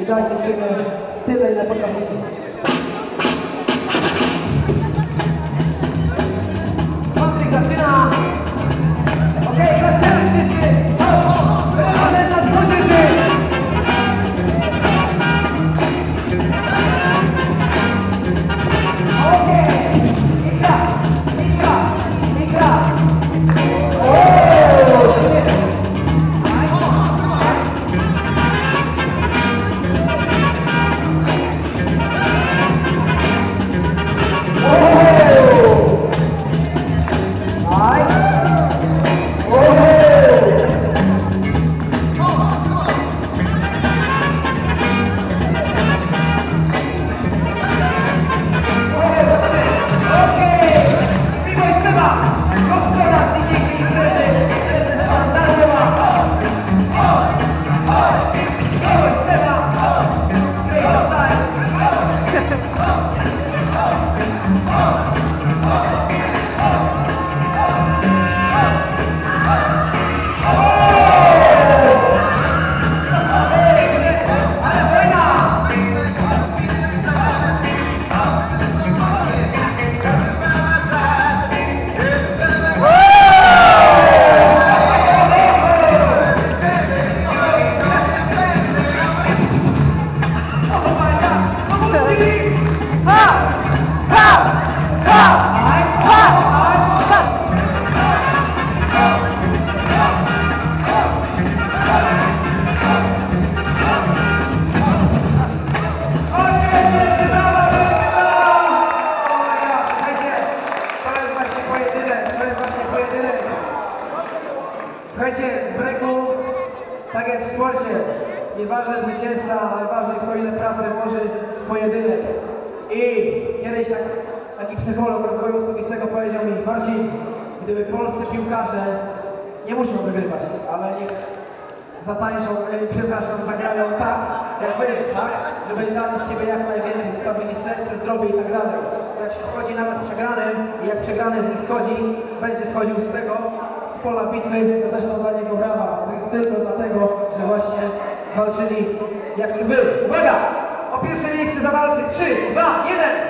i dajcie z siebie tyle, ile potraficie. Lord. Słuchajcie, w breaku, tak jak w sporcie, nieważne zwycięzca, ale ważne kto ile pracy włoży w pojedynek. I kiedyś tak, taki psycholog rozwoju osobistego powiedział mi, Marcin, gdyby polscy piłkarze nie muszą wygrywać, ale niech zatańczą, e, przepraszam, zagrają tak, jak wy, tak? Żeby dali z siebie jak najwięcej, zostawili serce, zdrowie i tak dalej. Jak się schodzi nawet przegranym i jak przegrany z nich schodzi, będzie schodził z tego, z pola bitwy, to też są dla niego brawa. Tylko- dlatego, że właśnie walczyli jak lwy. Uwaga! O pierwsze miejsce zawalczy 3, 2, 1!